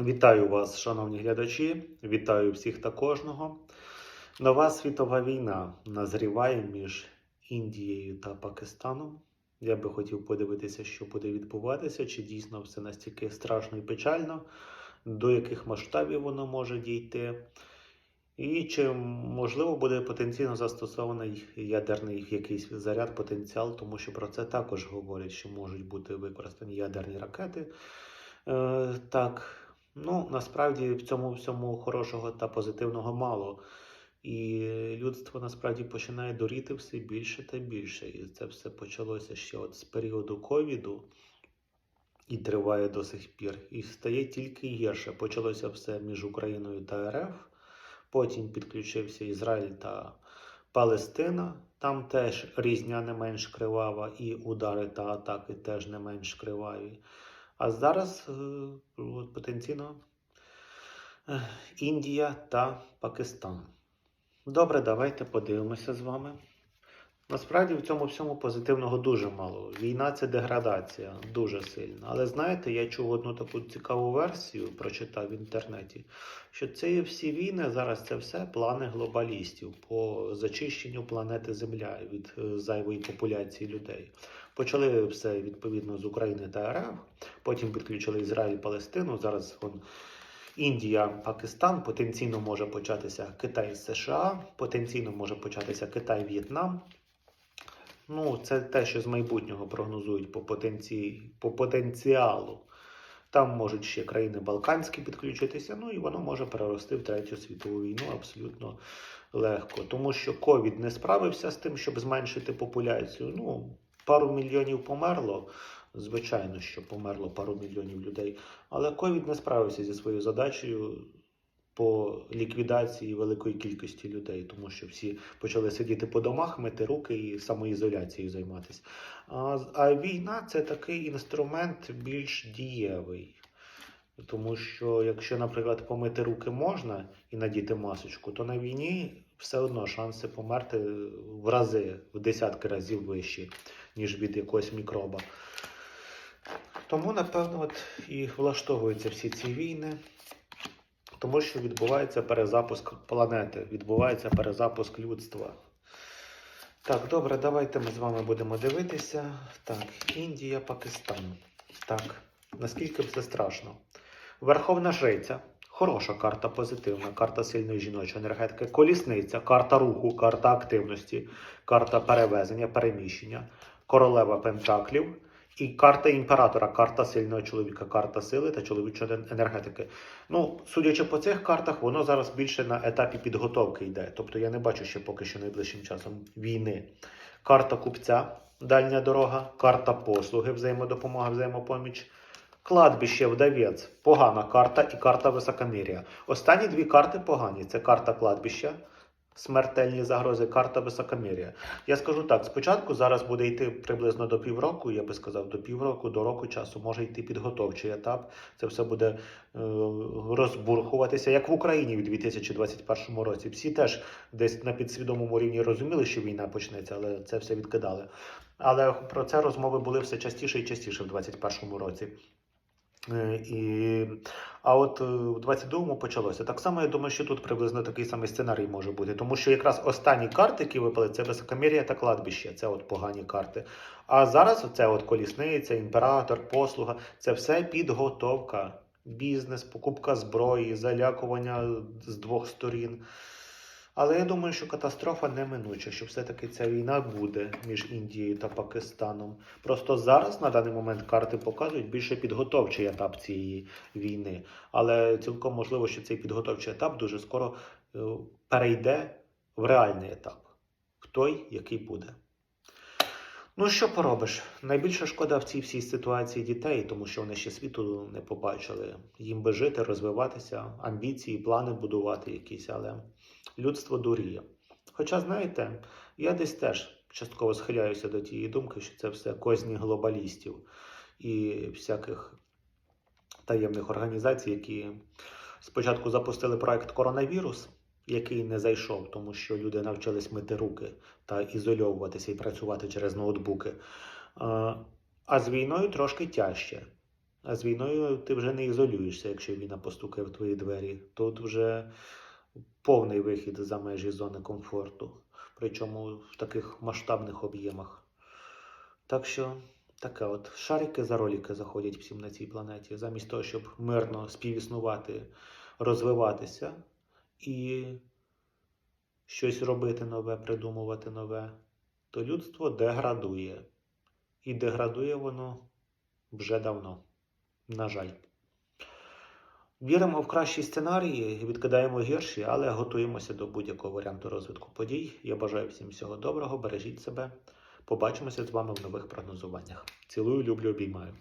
Вітаю вас, шановні глядачі, вітаю всіх та кожного. Нова світова війна назріває між Індією та Пакистаном. Я би хотів подивитися, що буде відбуватися, чи дійсно все настільки страшно і печально, до яких масштабів воно може дійти, і чи можливо буде потенційно застосований ядерний якийсь заряд, потенціал, тому що про це також говорять, що можуть бути використані ядерні ракети. Е, так, ну насправді в цьому всьому хорошого та позитивного мало. І людство насправді починає доріти все більше та більше. І це все почалося ще от з періоду ковіду і триває до сих пір. І стає тільки гірше. Почалося все між Україною та РФ. Потім підключився Ізраїль та Палестина. Там теж різня не менш кривава, і удари та атаки теж не менш криваві. А зараз е, от, потенційно е, Індія та Пакистан. Добре, давайте подивимося з вами. Насправді в цьому всьому позитивного дуже мало. Війна це деградація, дуже сильна. Але знаєте, я чув одну таку цікаву версію, прочитав в інтернеті, що це всі війни зараз це все плани глобалістів по зачищенню планети Земля від е, зайвої популяції людей. Почали все відповідно з України та РФ, потім підключили Ізраїль, Палестину. Зараз он, Індія, Пакистан, потенційно може початися Китай, США, потенційно може початися Китай, В'єтнам. Ну, це те, що з майбутнього прогнозують по, потенці... по потенціалу. Там можуть ще країни Балканські підключитися, ну і воно може перерости в Третю світову війну абсолютно легко. Тому що ковід не справився з тим, щоб зменшити популяцію. Ну, пару мільйонів померло. Звичайно, що померло пару мільйонів людей. Але ковід не справився зі своєю задачею по ліквідації великої кількості людей, тому що всі почали сидіти по домах, мити руки і самоізоляцією займатися. А, а війна це такий інструмент більш дієвий. Тому що якщо, наприклад, помити руки можна і надіти масочку, то на війні все одно шанси померти в рази, в десятки разів вищі, ніж від якогось мікроба. Тому, напевно, от і влаштовуються всі ці війни, тому що відбувається перезапуск планети, відбувається перезапуск людства. Так, добре, давайте ми з вами будемо дивитися. Так, Індія, Пакистан. Так, наскільки все страшно. Верховна Жриця. Хороша карта, позитивна, карта сильної жіночої енергетики, колісниця, карта руху, карта активності, карта перевезення, переміщення, королева Пентаклів і карта імператора, карта сильного чоловіка, карта сили та чоловічої енергетики. Ну, судячи по цих картах, воно зараз більше на етапі підготовки йде. Тобто я не бачу ще поки що найближчим часом війни. Карта купця, дальня дорога, карта послуги, взаємодопомога, взаємопоміч. Кладбище, вдавець, погана карта і карта високомір'я. Останні дві карти погані. Це карта кладбища, смертельні загрози, карта високомір'я. Я скажу так: спочатку зараз буде йти приблизно до півроку, я би сказав, до півроку, до року часу може йти підготовчий етап. Це все буде е, розбурхуватися, як в Україні в 2021 році. Всі теж десь на підсвідомому рівні розуміли, що війна почнеться, але це все відкидали. Але про це розмови були все частіше і частіше в 2021 році. Е, І, а от е, в 22-му почалося. Так само, я думаю, що тут приблизно такий самий сценарій може бути. Тому що якраз останні карти, які випали, це високомір'я та кладбище. Це от погані карти. А зараз це от колісниця, імператор, послуга це все підготовка, бізнес, покупка зброї, залякування з двох сторін. Але я думаю, що катастрофа неминуча, що все-таки ця війна буде між Індією та Пакистаном. Просто зараз на даний момент карти показують більше підготовчий етап цієї війни. Але цілком можливо, що цей підготовчий етап дуже скоро е, перейде в реальний етап. В той, який буде. Ну, що поробиш? Найбільша шкода в цій всій ситуації дітей, тому що вони ще світу не побачили. Їм би жити, розвиватися, амбіції, плани будувати якісь, але людство дуріє. Хоча, знаєте, я десь теж частково схиляюся до тієї думки, що це все козні глобалістів і всяких таємних організацій, які спочатку запустили проект коронавірус, який не зайшов, тому що люди навчились мити руки та ізольовуватися і працювати через ноутбуки. А, з війною трошки тяжче. А з війною ти вже не ізолюєшся, якщо війна постукає в твої двері. Тут вже повний вихід за межі зони комфорту, причому в таких масштабних об'ємах. Так що таке от шарики за роліки заходять всім на цій планеті, замість того, щоб мирно співіснувати, розвиватися і щось робити нове, придумувати нове, то людство деградує. І деградує воно вже давно. На жаль. Віримо в кращі сценарії, відкидаємо гірші, але готуємося до будь-якого варіанту розвитку подій. Я бажаю всім всього доброго, бережіть себе. Побачимося з вами в нових прогнозуваннях. Цілую, люблю, обіймаю.